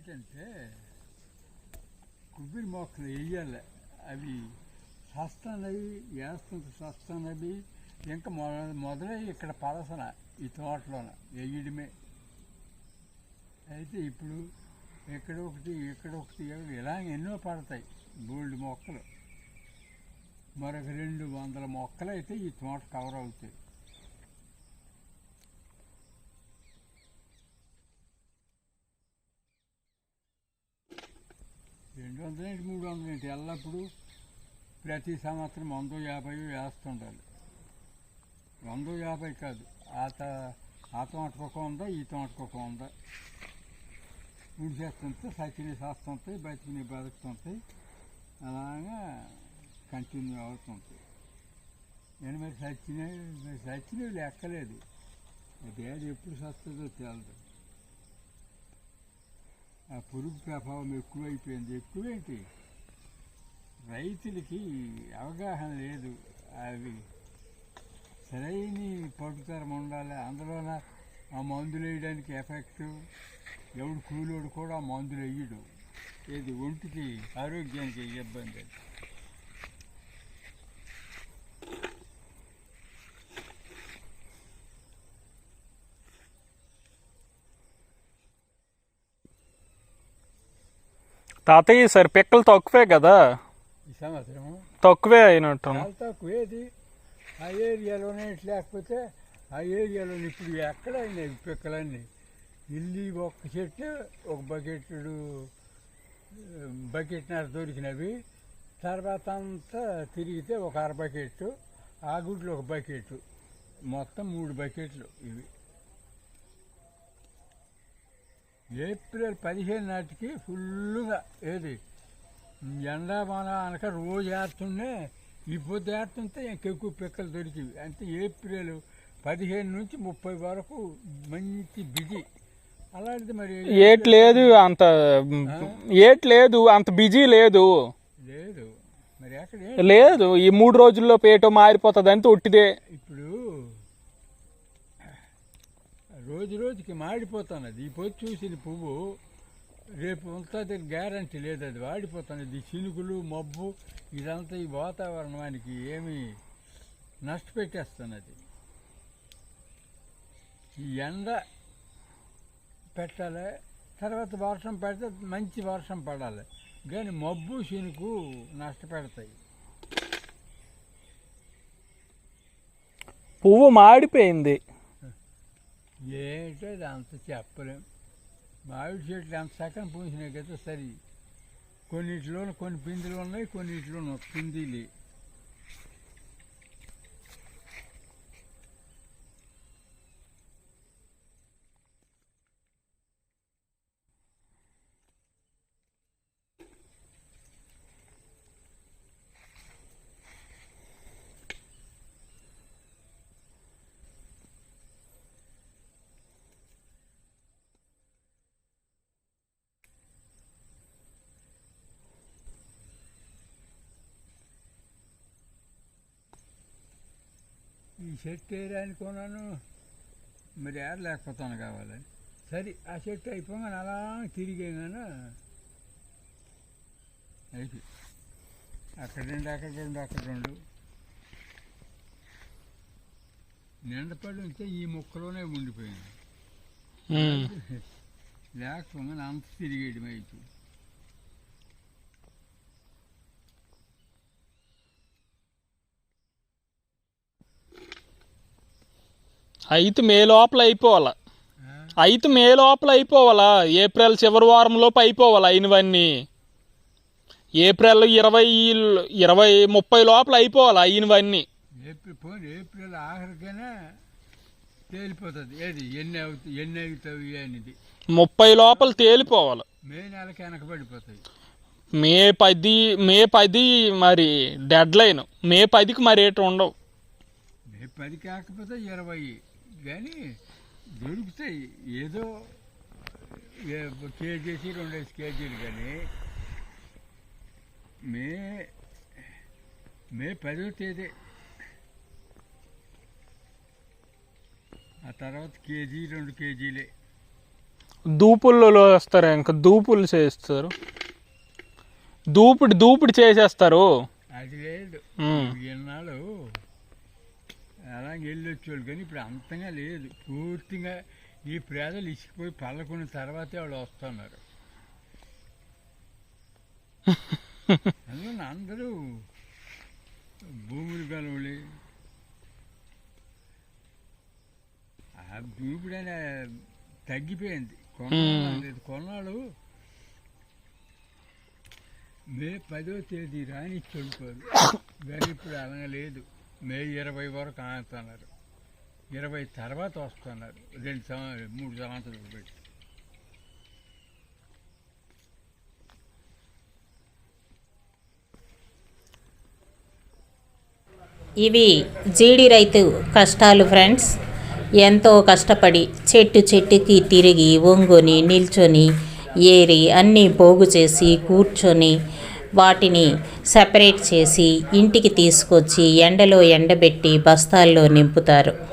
ఏమిటంటే కొబ్బరి మొక్కలు వేయాలి అవి సస్తానవి వేస్తుంది సస్తానవి. ఇంకా మొద మొదలై ఇక్కడ పలసన ఈ తోటలోన వేయడమే. అయితే ఇప్పుడు ఇక్కడ ఒకటి ఇక్కడ ఒకటి ఇలా ఎన్నో పడతాయి బోల్డ్ మొక్కలు. మరొక రెండు వందల మొక్కలు అయితే ఈ తోట కవర్ అవుతాయి. రెండు వందల ఏంటి మూడు వందల ఏంటి ఎల్లప్పుడూ ప్రతి సంవత్సరం వంద యాభై వేస్తుండాలి వంద యాభై కాదు ఆ ఆ తోటకొక ఉందా ఈ తోటకొక ఉందా ఉడిచేస్తుంటే సచిని చేస్తుంటాయి బతికిని బతుకుతుంటాయి అలాగా కంటిన్యూ అవుతుంటాయి. నేను మరి సచిన మరి లెక్కలేదు. అది ఏది ఎప్పుడు సస్తుందో తేలదు. ఆ పురుగు ప్రభావం ఎక్కువైపోయింది. ఎక్కువేంటి రైతులకి అవగాహన లేదు. అవి సరైన పట్టుతరం ఉండాలి. అందులోన ఆ మందులు వేయడానికి ఎఫెక్ట్ ఎవడు కూలోడు కూడా ఆ మందులు వేయడు. ఇది ఒంటికి ఆరోగ్యానికి ఇబ్బంది అది. తాతయ్య సరే పిక్కలు తక్కువే కదా. ఈ సంవత్సరము తక్కువే అయినట్టు. చాలా తక్కువ ఏది ఆ ఏరియాలోనే లేకపోతే ఆ ఏరియాలో ఇప్పుడు ఎక్కడ అయినాయి పిక్కలన్నీ. ఇల్లు ఒక చెట్టు ఒక బకెట్లు బకెట్నర దొరికినవి. తర్వాత అంతా తిరిగితే ఒక అర బకెట్ ఆ గుడ్లు ఒక బకెట్ మొత్తం మూడు బకెట్లు ఇవి. ఏప్రిల్ పదిహేను నాటికి ఫుల్గా ఏది? ఎండామాన అనక రోజు ఏరుతుండే ఈ పొద్దు ఏరుతుంటే ఇంకెక్కువ పిక్కలు దొరికివి. అంటే ఏప్రిల్ పదిహేను నుంచి ముప్పై వరకు మంచి బిజీ. అలాంటిది మరి ఏట్ లేదు అంత ఏట్ లేదు అంత బిజీ లేదు. లేదు. మరి లేదు ఈ మూడు రోజుల్లో పేటో మారిపోతుంది అంతే ఒట్టిదే. ఇప్పుడు రోజు రోజుకి మాడిపోతున్నది ఈ పొద్దు చూసిన పువ్వు రేపు ఉంటుంది గ్యారంటీ లేదు. అది వాడిపోతున్నది చినుకులు మబ్బు ఇదంతా ఈ వాతావరణానికి ఏమి నష్టపెట్టేస్తున్నది ఈ ఎండ పెట్టాలి. తర్వాత వర్షం పెడితే మంచి వర్షం పడాలి. కానీ మబ్బు చినుకు నష్టపెడతాయి పువ్వు మాడిపోయింది. ఏంటో అంత చెప్పలేం. మామిడి చెట్లు అంత సగం పూసినాయి కదా సరి. కొన్నిటిలోనూ కొన్ని పిందులు ఉన్నాయి కొన్నిటిలోనూ పిందిలే. చెట్టు వేయడానికి కొన్నాను మరి ఏరలేకపోతాను కావాలని. సరే ఆ చెట్టు అయిపోగానే అలా తిరిగాను అయిపోయి. అక్కడ రెండు అక్కడ రెండు అక్కడ రెండు. నిండపడి ఉంటే ఈ ముక్కలోనే ఉండిపోయింది. లేకపోగానే అంత తిరిగేయడం అయిపోయి అయితే మే లోపల అయిపోవాలా? అయితే మే లోపల అయిపోవాలా. ఏప్రిల్ చివరి వారం లోపు అయిపోవాలా అయినవన్నీ. ఏప్రిల్ ఇరవై ఇరవై ముప్పై లోపల అయిపోవాలా అయినవన్నీ. ఏప్రిల్ ఆఖరికైనా తేలిపోతుంది. ఏది? ఎన్ని అవుతాయి ఎన్ని అవుతాయి అనేది. ముప్పై లోపల తేలిపోవాలి. మే నెలకి వెనకబడిపోతాయి. మే పది మే పది మరి డెడ్ లైన్ మే పదికి మరి ఏటు ఉండవు. మే పది కాకపోతే ఇరవై. కానీ దొరుకుతాయి ఏదో కేజీసి రెండేసి కేజీలు కానీ మే మే పదో తేదీ. ఆ తర్వాత కేజీ రెండు కేజీలే. దూపుల్లో వస్తారు? ఇంకా దూపులు చేస్తారు. దూపిడి దూపిడి చేసేస్తారు. అది లేదు. ఎన్నాళ్ళు అలాగే వెళ్ళొచ్చేవాళ్ళు కానీ ఇప్పుడు అంతగా లేదు. పూర్తిగా ఈ పేదలు ఇసికిపోయి పల్లకున్న తర్వాతే వాళ్ళు వస్తున్నారు. అందులో అందరూ భూములు గలవులే ఆ దూపిడైనా తగ్గిపోయింది. కొన్నాళ్ళు కొన్నాళ్ళు మే పదో తేదీ రాని చదువుకోరు కానీ ఇప్పుడు అలా లేదు. మే ఇరవై వరకు ఆగుతున్నారు. ఇరవై తర్వాత వస్తున్నారు. రెండు సంవత్సరాలు మూడు సంవత్సరాలు పెట్టి. ఇవి జీడి రైతు కష్టాలు ఫ్రెండ్స్. ఎంతో కష్టపడి చెట్టు చెట్టుకి తిరిగి ఒంగుని నిల్చొని ఏరి అన్నీ పోగు చేసి కూర్చొని వాటిని సెపరేట్ చేసి ఇంటికి తీసుకొచ్చి ఎండలో ఎండబెట్టి బస్తాల్లో నింపుతారు.